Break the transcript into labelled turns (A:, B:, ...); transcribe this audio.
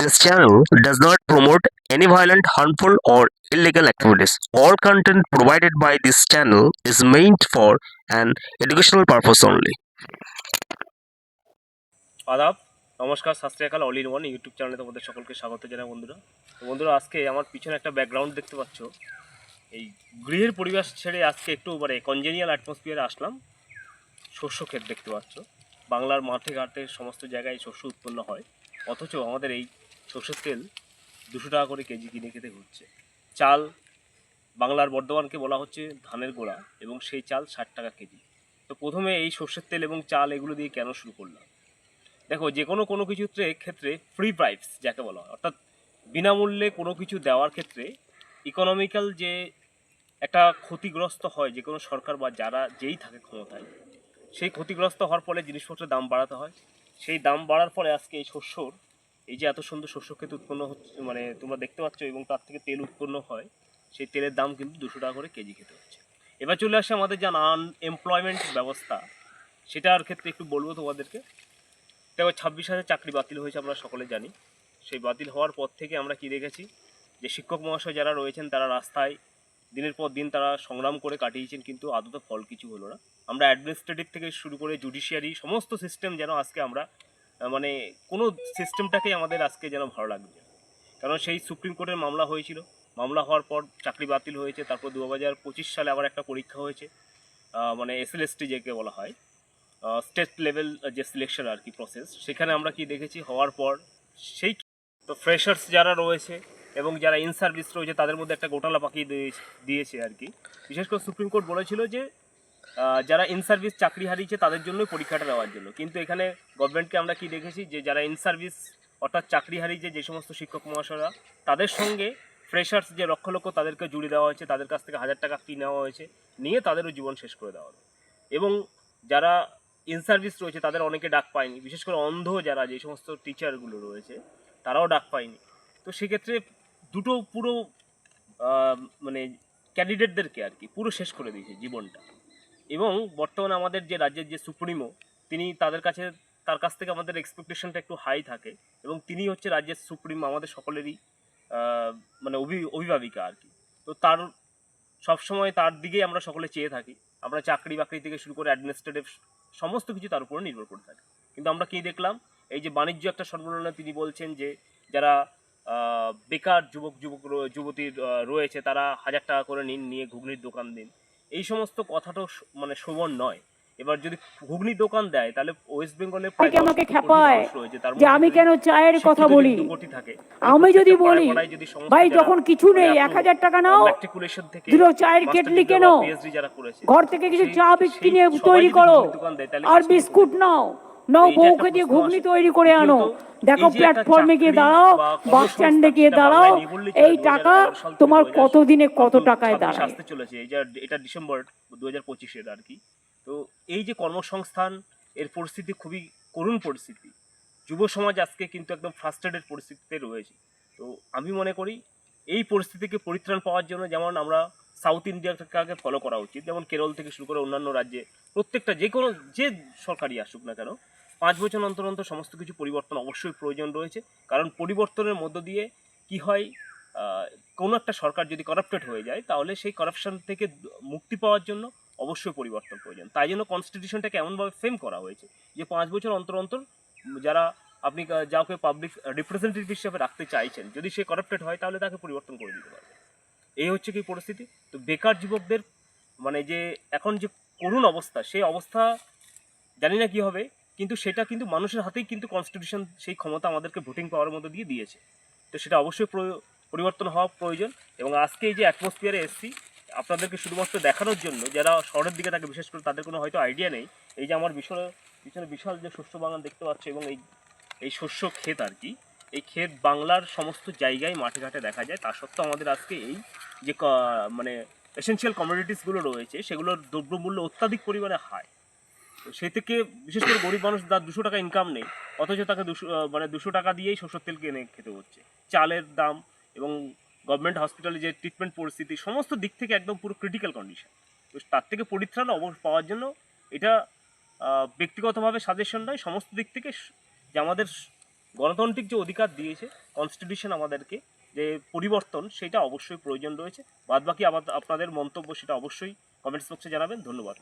A: This channel does not promote any violent, harmful, or illegal activities. All content provided by this channel is meant for an educational purpose only.
B: আদাব নমস্কার শাস্ত্রীয়কাল all in one YouTube চ্যানেলে তোমাদের সকলকে স্বাগত জানাই বন্ধুরা। বন্ধুরা আজকে আমার পিছনে একটা ব্যাকগ্রাউন্ড দেখতে পাচ্ছ। এই গৃহের পরিবেশ ছেড়ে আজকে একটু মানে কনজেনিয়াল অ্যাটমসফিয়ারে আসলাম। শস্য ক্ষেত দেখতে পাচ্ছ। বাংলার মাঠে ঘাটে সমস্ত জায়গায় শস্য উৎপন্ন হয়। অথচ আমাদের এই সর্ষের তেল দুশো টাকা করে কেজি কিনে খেতে হচ্ছে। চাল বাংলার বর্ধমানকে বলা হচ্ছে ধানের গোড়া এবং সেই চাল ষাট টাকা কেজি। তো প্রথমে এই সর্ষের তেল এবং চাল এগুলো দিয়ে কেন শুরু করলাম? দেখো, যে কোনো কোনো কিছুতে ক্ষেত্রে ফ্রি প্রাইস যাকে বলা হয়, অর্থাৎ বিনামূল্যে কোনো কিছু দেওয়ার ক্ষেত্রে ইকোনমিক্যাল যে একটা ক্ষতিগ্রস্ত হয় যে কোনো সরকার বা যারা যেই থাকে ক্ষমতায়, সেই ক্ষতিগ্রস্ত হওয়ার ফলে জিনিসপত্রের দাম বাড়াতে হয়। সেই দাম বাড়ার ফলে আজকে এই শস্যর এই যে এত সুন্দর শস্য ক্ষেত উৎপন্ন হচ্ছে মানে তোমরা দেখতে পাচ্ছ এবং তার থেকে তেল উৎপন্ন হয়, সেই তেলের দাম কিন্তু দুশো টাকা করে কেজি খেতে হচ্ছে। এবার চলে আসে আমাদের যে আনএমপ্লয়মেন্ট ব্যবস্থা সেটার ক্ষেত্রে একটু বলব তোমাদেরকে। তারপর ছাব্বিশ হাজার চাকরি বাতিল হয়েছে, আমরা সকলে জানি। সেই বাতিল হওয়ার পর থেকে আমরা কি দেখেছি, যে শিক্ষক মহাশয় যারা রয়েছেন, তারা রাস্তায় দিনের পর দিন তারা সংগ্রাম করে কাটিয়েছেন, কিন্তু আদতে ফল কিছু হলো না। আমরা অ্যাডমিনিস্ট্রেটিভ থেকে শুরু করে জুডিশিয়ারি সমস্ত সিস্টেম যেন আজকে আমরা মানে কোনো সিস্টেমটাকেই আমাদের আজকে যেন ভালো লাগছে। কারণ সেই সুপ্রিম কোর্টের মামলা হয়েছিল। মামলা হওয়ার পর চাকরি বাতিল হয়েছে। তারপর দু হাজার পঁচিশ সালে আবার একটা পরীক্ষা হয়েছে। মানে এসএলএসটি যেকে বলা হয়। স্টেট লেভেল যে সিলেকশন আর কি প্রসেস সেখানে আমরা কি দেখেছি হওয়ার পর সেই তো ফ্রেশার্স যারা রয়েছে এবং যারা ইন সার্ভিস রয়েছে, তাদের মধ্যে একটা গোটালা পাকিয়ে দিয়ে- দিয়েছে আর কি। বিশেষ করে সুপ্রিম কোর্ট বলেছিল যে যারা ইন সার্ভিস চাকরি হারিয়েছে তাদের জন্যই পরীক্ষাটা দেওয়ার জন্য। কিন্তু এখানে গভর্নমেন্টকে আমরা কি দেখেছি? যে যারা ইন সার্ভিস অর্থাৎ চাকরি হারিয়েছে যে সমস্ত শিক্ষক মহাশয়রা, তাদের সঙ্গে ফ্রেশার্স যে লক্ষ লক্ষ তাদেরকে জুড়ে দেওয়া হয়েছে, তাদের কাছ থেকে হাজার টাকা ফি নেওয়া হয়েছে, নিয়ে তাদেরও জীবন শেষ করে দেওয়া হলো। এবং যারা ইন সার্ভিস রয়েছে, তাদের অনেকে ডাক পায়নি। বিশেষ করে অন্ধ যারা, যে সমস্ত টিচারগুলো রয়েছে, তারাও ডাক পায়নি। তো সেক্ষেত্রে দুটো পুরো মানে ক্যান্ডিডেটদেরকে আর কি, পুরো শেষ করে দিয়েছে জীবনটা। এবং বর্তমানে আমাদের যে রাজ্যের যে সুপ্রিমো, তিনি তাদের কাছে, তার কাছ থেকে আমাদের এক্সপেকটেশনটা একটু হাই থাকে এবং তিনি হচ্ছে রাজ্যের সুপ্রিমো আমাদের সকলেরই মানে অভি, অভিভাবিকা আর কি। তো তার, সবসময় তার দিকেই আমরা সকলে চেয়ে থাকি। আমরা চাকরি বাকরি থেকে শুরু করে অ্যাডমিনিস্ট্রেটিভ সমস্ত কিছু তার উপরে নির্ভর করে থাকে। কিন্তু আমরা কি দেখলাম? এই যে বাণিজ্য একটা সর্বননা তিনি বলছেন যে, যারা বেকার যুবক যুবক যুবতীর রয়েছে, তারা হাজার টাকা করে নিন, নিয়ে ঘুগনির দোকান দিন। এই সমস্ত কথাটাও মানে শোভন নয়। এবার যদি ঘুগনি দোকান দেয় তাহলে ওয়েস্ট বেঙ্গলে
C: আমাকে খেপায় যে আমি কেন চায়ের কথা বলি?
B: থাকে।
C: আমি যদি বলি, ভাই যখন কিছু নেই
B: মানে
C: এক হাজার টাকা নাও দুটো চায়ের কেটলি কেন ঘর থেকে কিছু চা
B: বিক্রি
C: নিয়ে তৈরি করো আর বিস্কুট নাও। নাও বউকে দিয়ে ঘুগনি তৈরি করে আনো। দেখো প্ল্যাটফর্মে গিয়ে দাঁড়াও বাস স্ট্যান্ডে গিয়ে দাঁড়াও এই টাকা তোমার কত দিনে কত টাকায় দাঁড়ায়?
B: আসতে চলেছে। এই যে এটা ডিসেম্বর দু হাজার পঁচিশের আর কি। তো এই যে কর্মসংস্থান এর পরিস্থিতি খুবই করুণ পরিস্থিতি। যুব সমাজ আজকে কিন্তু একদম ফ্রাস্ট্রেটেড পরিস্থিতিতে রয়েছে। তো আমি মনে করি এই পরিস্থিতিকে পরিত্রাণ পাওয়ার জন্য যেমন আমরা সাউথ ইন্ডিয়াকে ফলো করা উচিত। যেমন কেরল থেকে শুরু করে অন্যান্য রাজ্যে প্রত্যেকটা যে কোনো যে সরকারই আসুক না কেন, পাঁচ বছর অন্তর অন্তর সমস্ত কিছু পরিবর্তন অবশ্যই প্রয়োজন রয়েছে। কারণ পরিবর্তনের মধ্য দিয়ে কি হয় কোনো একটা সরকার যদি করাপ্টেড হয়ে যায়, তাহলে সেই করাপশন থেকে মুক্তি পাওয়ার জন্য অবশ্যই পরিবর্তন প্রয়োজন। তাই জন্য কনস্টিটিউশনটাকে এমনভাবে ফ্রেম করা হয়েছে যে পাঁচ বছর অন্তর অন্তর যারা আপনি যাকে পাবলিক রিপ্রেজেন্টেটিভ হিসেবে রাখতে চাইছেন, যদি সে করাপ্টেড হয়, তাহলে তাকে পরিবর্তন করে দিতে পারবে। এই হচ্ছে কি পরিস্থিতি? তো বেকার যুবকদের মানে যে এখন যে করুণ অবস্থা, সেই অবস্থা জানি না কি হবে, কিন্তু সেটা কিন্তু মানুষের হাতেই কিন্তু কনস্টিটিউশন সেই ক্ষমতা আমাদেরকে ভোটিং পাওয়ার মধ্যে দিয়ে দিয়েছে। তো সেটা অবশ্যই পরিবর্তন হওয়া প্রয়োজন এবং আজকে এই যে অ্যাটমসফিয়ারে এসছি, আপনাদেরকে শুধুমাত্র দেখানোর জন্য, যারা শহরের দিকে থাকে বিশেষ করে তাদের কোনো হয়তো আইডিয়া নেই, এই যে আমার বিশাল, পিছনে বিশাল যে শস্য বাগান দেখতে পাচ্ছ এবং এই এই শস্য ক্ষেত আর কি এই ক্ষেত বাংলার সমস্ত জায়গায় মাঠে ঘাটে দেখা যায়। তা সত্ত্বেও আমাদের আজকে এই যে মানে এসেনশিয়াল কমোডিটিসগুলো রয়েছে, সেগুলোর দ্রব্যমূল্য অত্যাধিক পরিমাণে হাই তো সেই থেকে বিশেষ করে গরিব মানুষ যার দুশো টাকা ইনকাম নেই, অথচ তাকে দুশো মানে দুশো টাকা দিয়েই সরষের তেল কিনে খেতে হচ্ছে। চালের দাম এবং গভর্নমেন্ট হসপিটালে যে ট্রিটমেন্ট পরিস্থিতি, সমস্ত দিক থেকে একদম পুরো ক্রিটিক্যাল কন্ডিশন তো তার থেকে পরিত্রাণ অবশ্য পাওয়ার জন্য এটা ব্যক্তিগতভাবে সাজেশন নয়, সমস্ত দিক থেকে যে আমাদের গণতান্ত্রিক যে অধিকার দিয়েছে কনস্টিটিউশন আমাদেরকে যে পরিবর্তন, সেটা অবশ্যই প্রয়োজন রয়েছে। বাদবাকি আবার আপনাদের মন্তব্য, সেটা অবশ্যই কমেন্টস বক্সে জানাবেন। ধন্যবাদ।